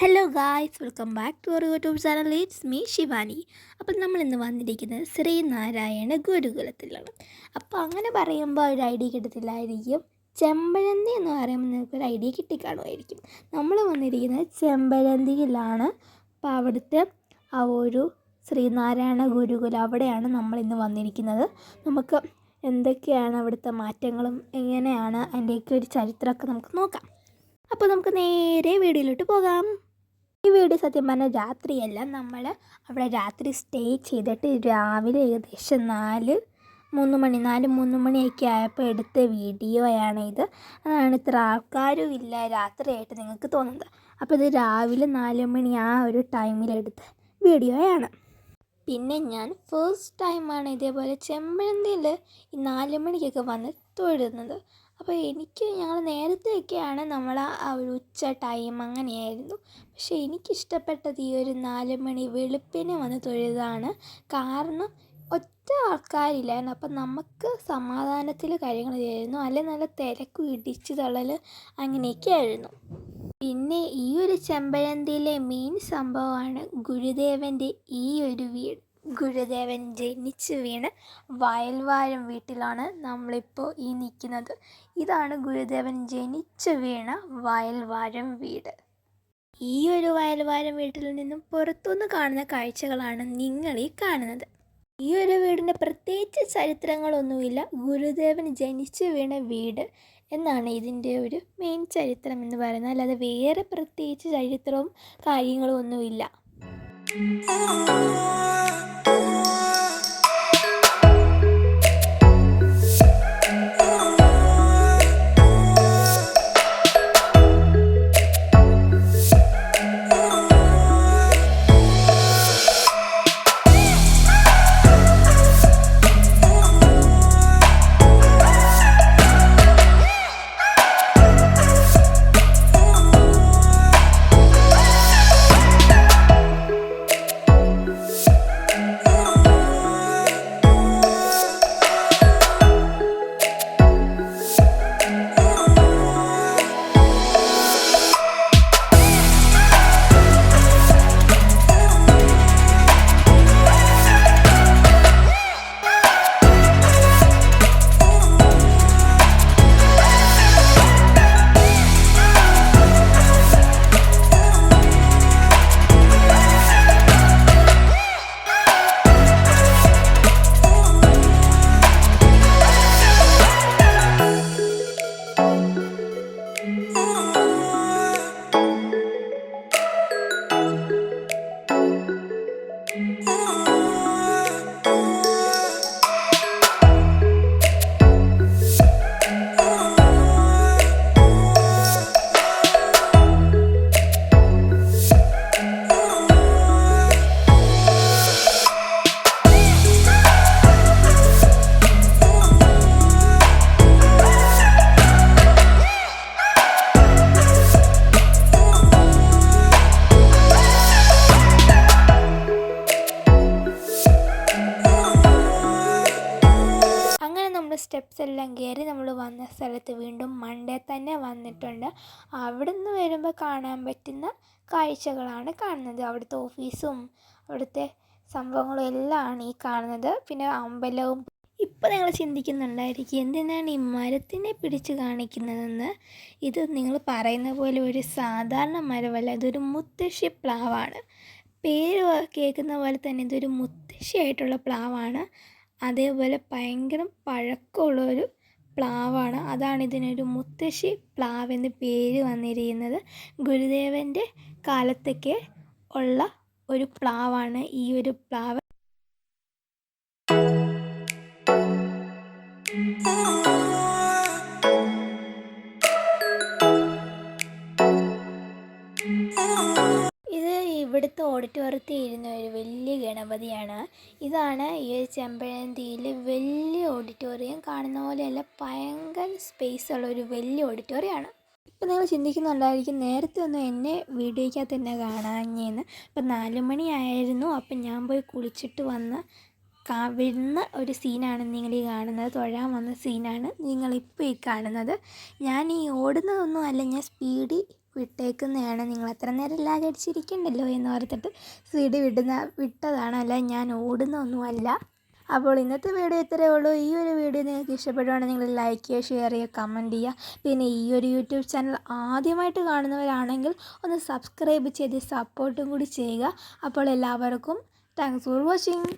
Hello guys welcome back to our YouTube channel it's me Shivani അപ്പം നമ്മൾ ഇന്ന് വന്നിരിക്കുന്നത് ശ്രീനാരായണ ഗുരുകുലത്തിലാണ്. അപ്പോൾ അങ്ങനെ പറയുമ്പോൾ ഒരു ഐഡിയ കിട്ടത്തില്ലായിരിക്കും. ചെമ്പഴന്തി എന്ന് പറയുമ്പോൾ നിങ്ങൾക്ക് ഒരു ഐഡിയ കിട്ടിക്കാണുമായിരിക്കും. നമ്മൾ വന്നിരിക്കുന്നത് ചെമ്പഴന്തിയിലാണ്. അപ്പോൾ അവിടുത്തെ ആ ഒരു ശ്രീനാരായണ ഗുരുകുലം അവിടെയാണ് നമ്മൾ ഇന്ന് വന്നിരിക്കുന്നത്. നമുക്ക് എന്തൊക്കെയാണ് അവിടുത്തെ മാറ്റങ്ങളും എങ്ങനെയാണ് അതിന്റെയൊക്കെ ഒരു ചരിത്രമൊക്കെ നമുക്ക് നോക്കാം. അപ്പോൾ നമുക്ക് നേരെ വീഡിയോയിലോട്ട് പോകാം. ഈ വീഡിയോ സത്യം പറഞ്ഞാൽ രാത്രിയല്ല. നമ്മൾ അവിടെ രാത്രി സ്റ്റേ ചെയ്തിട്ട് രാവിലെ ഏകദേശം നാല് മൂന്ന് മണി നാല് മൂന്ന് മണിയൊക്കെ ആയപ്പോൾ എടുത്ത വീഡിയോയാണ് ഇത്. അതാണ് ഇത്ര ആൾക്കാരും ഇല്ല രാത്രിയായിട്ട് നിങ്ങൾക്ക് തോന്നുന്നത്. അപ്പോൾ ഇത് രാവിലെ നാല് മണി ആ ഒരു ടൈമിലെടുത്ത വീഡിയോയാണ് പിന്നെ ഞാൻ ഫസ്റ്റ് ടൈമാണ് ഇതേപോലെ ചെമ്പഴന്തിയിൽ ഈ നാല് മണിക്കൊക്കെ വന്ന് തൊഴുന്നത്. അപ്പോൾ എനിക്ക് ഞങ്ങൾ നേരത്തെയൊക്കെയാണ് നമ്മൾ ആ ഒരു ഉച്ച ടൈം അങ്ങനെയായിരുന്നു. പക്ഷേ എനിക്കിഷ്ടപ്പെട്ടത് ഈ ഒരു നാല് മണി വെളുപ്പിന് വന്ന് തൊഴുതാണ്. കാരണം ഒറ്റ ആൾക്കാരില്ലായിരുന്നു. അപ്പം നമുക്ക് സമാധാനത്തിൽ കാര്യങ്ങൾ ചെയ്യായിരുന്നു അല്ലെങ്കിൽ നല്ല തിരക്കും ഇടിച്ചു തള്ളൽ അങ്ങനെയൊക്കെ ആയിരുന്നു പിന്നെ ഈ ഒരു ചെമ്പഴന്തിയിലെ മെയിൻ സംഭവമാണ് ഗുരുദേവന്റെ ഈ ഒരു വീട്. ഗുരുദേവൻ ജനിച്ച് വീണ് വയൽവാരം വീട്ടിലാണ് നമ്മളിപ്പോൾ ഈ നിൽക്കുന്നത്. ഇതാണ് ഗുരുദേവൻ ജനിച്ച് വീണ വയൽവാരം വീട്. ഈ ഒരു വയൽവാരം വീട്ടിൽ നിന്നും പുറത്തുനിന്ന് കാണുന്ന കാഴ്ചകളാണ് നിങ്ങൾ ഈ കാണുന്നത്. ഈ ഒരു വീടിന്റെ പ്രത്യേകിച്ച് ചരിത്രങ്ങളൊന്നുമില്ല. ഗുരുദേവൻ ജനിച്ചു വീണ വീട് എന്നാണ് ഇതിന്റെ ഒരു മെയിൻ ചരിത്രം എന്ന് പറയുന്നത്. അല്ലാതെ വേറെ പ്രത്യേകിച്ച് ചരിത്രവും കാര്യങ്ങളും ഒന്നുമില്ല അങ്ങനെ സ്റ്റെപ്സ് എല്ലാം കയറി നമ്മൾ വന്ന സ്ഥലത്ത് വീണ്ടും മൺഡേ തന്നെ വന്നിട്ടുണ്ട്. അവിടെ നിന്ന് വരുമ്പോൾ കാണാൻ പറ്റുന്ന കാഴ്ചകളാണ് കാണുന്നത്. അവിടുത്തെ ഓഫീസും അവിടുത്തെ സംഭവങ്ങളും എല്ലാം ആണ് ഈ കാണുന്നത്. പിന്നെ അമ്പലവും ഇപ്പോൾ നിങ്ങൾ ചിന്തിക്കുന്നുണ്ടായിരിക്കും എന്തിനാണ് ഈ മരത്തിനെ പിടിച്ച് കാണിക്കുന്നതെന്ന്? ഇത് നിങ്ങൾ പറയുന്ന പോലെ ഒരു സാധാരണ മരമല്ല ഇതൊരു മുത്തശ്ശി പ്ലാവാണ്. പേര് കേൾക്കുന്ന പോലെ തന്നെ ഇതൊരു മുത്തശ്ശിയായിട്ടുള്ള പ്ലാവാണ്. അതേപോലെ ഭയങ്കര പഴക്കമുള്ളൊരു പ്ലാവാണ്. അതാണ് ഇതിനൊരു മുത്തശ്ശി പ്ലാവ് എന്ന് പേര് വന്നിരിക്കുന്നത്. ഗുരുദേവന്റെ കാലത്തൊക്കെ ഉള്ള ഒരു പ്ലാവാണ് ഈ ഒരു പ്ലാവ്. ഇവിടുത്തെ ഓഡിറ്റോറിയത്തിൽ ഇരുന്ന ഒരു വലിയ ഗണപതിയാണ്. ഇതാണ് ഈ ഒരു ചെമ്പഴന്തിയിൽ വലിയ ഓഡിറ്റോറിയം. കാണുന്ന പോലെയല്ല ഭയങ്കര സ്പേസ് ഉള്ള ഒരു വലിയ ഓഡിറ്റോറിയമാണ്. ഇപ്പം നിങ്ങൾ ചിന്തിക്കുന്നുണ്ടായിരിക്കും നേരത്തെ ഒന്നും എന്നെ വീഡിയോയ്ക്കകത്ത് തന്നെ കാണാഞ്ഞെന്ന്. ഇപ്പം നാല് മണിയായിരുന്നു അപ്പം ഞാൻ പോയി കുളിച്ചിട്ട് വന്ന് വരുന്ന ഒരു സീനാണ് നിങ്ങൾ ഈ കാണുന്നത്. തൊഴാൻ വന്ന സീനാണ് നിങ്ങളിപ്പോൾ ഈ കാണുന്നത്. ഞാൻ ഈ ഓടുന്നതൊന്നും അല്ല ഞാൻ സ്പീഡിൽ വിട്ടേക്കുന്നതാണ്. നിങ്ങൾ അത്ര നേരം ലാഗ് അടിച്ചിരിക്കണ്ടല്ലോ എന്ന് ഓർത്തിട്ട് സ്പീഡ് വിടുന്ന വിട്ടതാണ് അല്ല ഞാൻ ഓടുന്നൊന്നുമല്ല. അപ്പോൾ ഇന്നത്തെ വീഡിയോ ഇത്രയേ ഉള്ളൂ. ഈ ഒരു വീഡിയോ നിങ്ങൾക്ക് ഇഷ്ടപ്പെടുവാണെങ്കിൽ നിങ്ങൾ ലൈക്ക് ചെയ്യുക ഷെയർ ചെയ്യുക കമന്റ് ചെയ്യുക. പിന്നെ ഈ ഒരു യൂട്യൂബ് ചാനൽ ആദ്യമായിട്ട് കാണുന്നവരാണെങ്കിൽ ഒന്ന് സബ്സ്ക്രൈബ് ചെയ്ത് സപ്പോർട്ടും കൂടി ചെയ്യുക. അപ്പോൾ എല്ലാവർക്കും താങ്ക്സ് ഫോർ വാച്ചിങ്